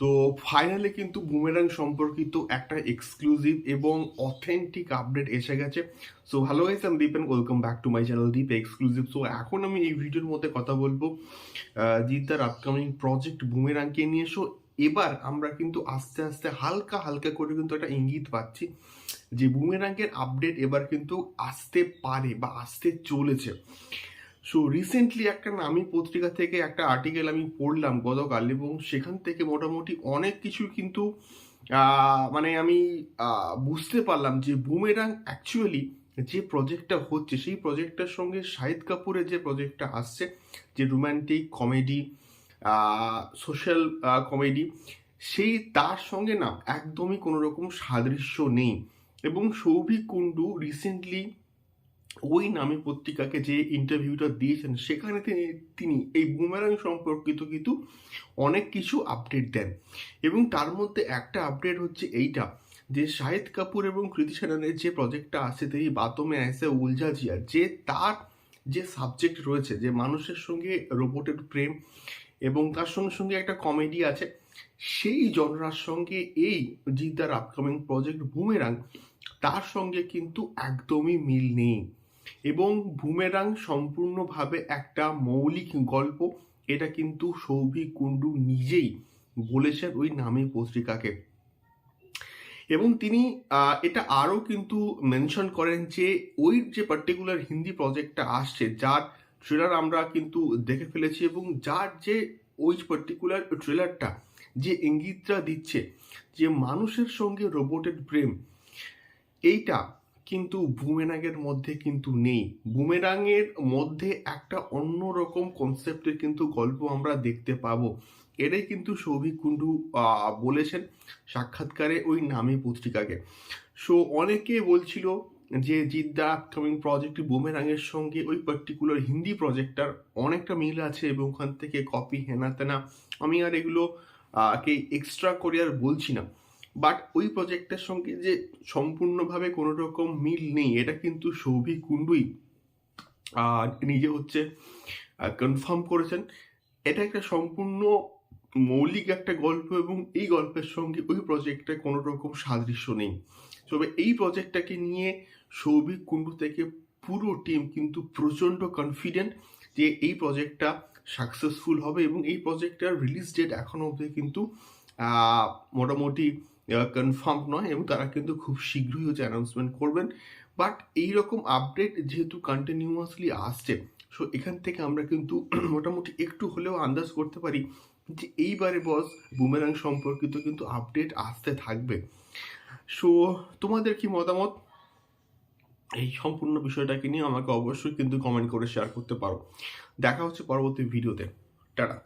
তো ফাইনালি কিন্তু বুমেরাং সম্পর্কিত একটা এক্সক্লুসিভ এবং অথেন্টিক আপডেট এসে গেছে। সো ভালো গাইস আমি Deep and welcome back to my channel Deep exclusive so এখন আমি এই ভিডিওর মধ্যে কথা বলব জিদ্দার আপকামিং প্রজেক্ট বুমেরাংকে নিয়ে। সো এবার আমরা কিন্তু আস্তে আস্তে, হালকা হালকা করে কিন্তু একটা ইঙ্গিত পাচ্ছি যে বুমেরাঙ্গের আপডেট এবার কিন্তু আসতে পারে বা আসতে চলেছে। সো রিসেন্টলি একটা নামি পত্রিকা থেকে একটা আর্টিকেল আমি পড়লাম গতকাল এবং সেখান থেকে মোটামুটি অনেক কিছু কিন্তু মানে আমি বুঝতে পারলাম যে বুমেরাং অ্যাকচুয়ালি যে প্রজেক্টটা হচ্ছে, সেই প্রজেক্টটার সঙ্গে শাহিদ কাপুরের যে প্রজেক্টটা আসছে, যে রোম্যান্টিক কমেডি সোশ্যাল কমেডি সেই তার সঙ্গে না একদমই কোনো রকম সাদৃশ্য নেই। এবং সৌভিক কুণ্ডু রিসেন্টলি ওই নামে পত্রিকাকে যে ইন্টারভিউটা দিয়েছেন, সেখানে তিনি তিনি এই বুমেরাং সম্পর্কিত কিন্তু অনেক কিছু আপডেট দেন। এবং তার মধ্যে একটা আপডেট হচ্ছে এইটা, যে শাহিদ কাপুর এবং কৃতি সেনানের যে প্রজেক্টটা আছে, তিনি বাতমে আসে উলঝা জিয়া, যে তার যে সাবজেক্ট রয়েছে, যে মানুষের সঙ্গে রোবটের প্রেম এবং তার সঙ্গে সঙ্গে একটা কমেডি আছে, সেই জনরার সঙ্গে এই জিদ্দার আপকামিং প্রজেক্ট বুমেরাং তার সঙ্গে কিন্তু একদমই মিল নেই। এবং বুমেরাং সম্পূর্ণভাবে একটা মৌলিক গল্প। এটা কিন্তু সৌভিক কুণ্ডু নিজেই বলেছেন ওই নামে পত্রিকাকে। এবং তিনি এটা আরও কিন্তু মেনশন করেন যে ওই যে পার্টিকুলার হিন্দি প্রজেক্টটা আসছে, যার ট্রেলার আমরা কিন্তু দেখে ফেলেছি এবং যার যে ওই পার্টিকুলার ট্রেলারটা যে ইঙ্গিতটা দিচ্ছে যে মানুষের সঙ্গে রোবটের প্রেম এইটা কিন্তু বুমেরাঙের মধ্যে কিন্তু নেই। বুমেরাঙের মধ্যে একটা অন্যরকম কনসেপ্টের কিন্তু গল্প আমরা দেখতে পাবো। এটাই কিন্তু সৌভিক কুণ্ডু বলেছেন সাক্ষাৎকারে ওই নামী পত্রিকাকে। সো অনেকে বলছিল যে জিদ্দা আপকামিং প্রজেক্ট বুমেরাঙের সঙ্গে ওই পার্টিকুলার হিন্দি প্রজেক্টটার অনেকটা মিল আছে এবং ওখান থেকে কপি হেনা তেনা আমি আর এগুলো কে এক্সট্রা করে আর বলছি না। বাট ওই প্রজেক্টের সঙ্গে যে সম্পূর্ণভাবে কোনো রকম মিল নেই, এটা কিন্তু সৌভিক কুণ্ডুই নিজে হচ্ছে কনফার্ম করেছেন। এটা একটা সম্পূর্ণ মৌলিক একটা গল্প এবং এই গল্পের সঙ্গে ওই প্রজেক্টে কোনো রকম সাদৃশ্য নেই। তবে এই প্রজেক্টটাকে নিয়ে সৌভিক কুণ্ডু থেকে পুরো টিম কিন্তু প্রচণ্ড কনফিডেন্ট যে এই প্রজেক্টটা সাকসেসফুল হবে এবং এই প্রজেক্টটার রিলিজ ডেট এখনও অবধি কিন্তু মোটামুটি কনফার্ম নয় এবং তারা কিন্তু খুব শীঘ্রই হচ্ছে অ্যানাউন্সমেন্ট করবেন। বাট এই রকম আপডেট যেহেতু কন্টিনিউয়াসলি আসছে সো এখান থেকে আমরা কিন্তু মোটামুটি একটু হলেও আন্দাজ করতে পারি যে এইবারে বস বুমেরাং সম্পর্কিত কিন্তু আপডেট আসতে থাকবে। সো তোমাদের কি মতামত? এই সম্পূর্ণ বিষয়টাকে নিয়ে আমাকে অবশ্যই কিন্তু কমেন্ট করে শেয়ার করতে পারো। দেখা হচ্ছে পরবর্তী ভিডিওতে টাটা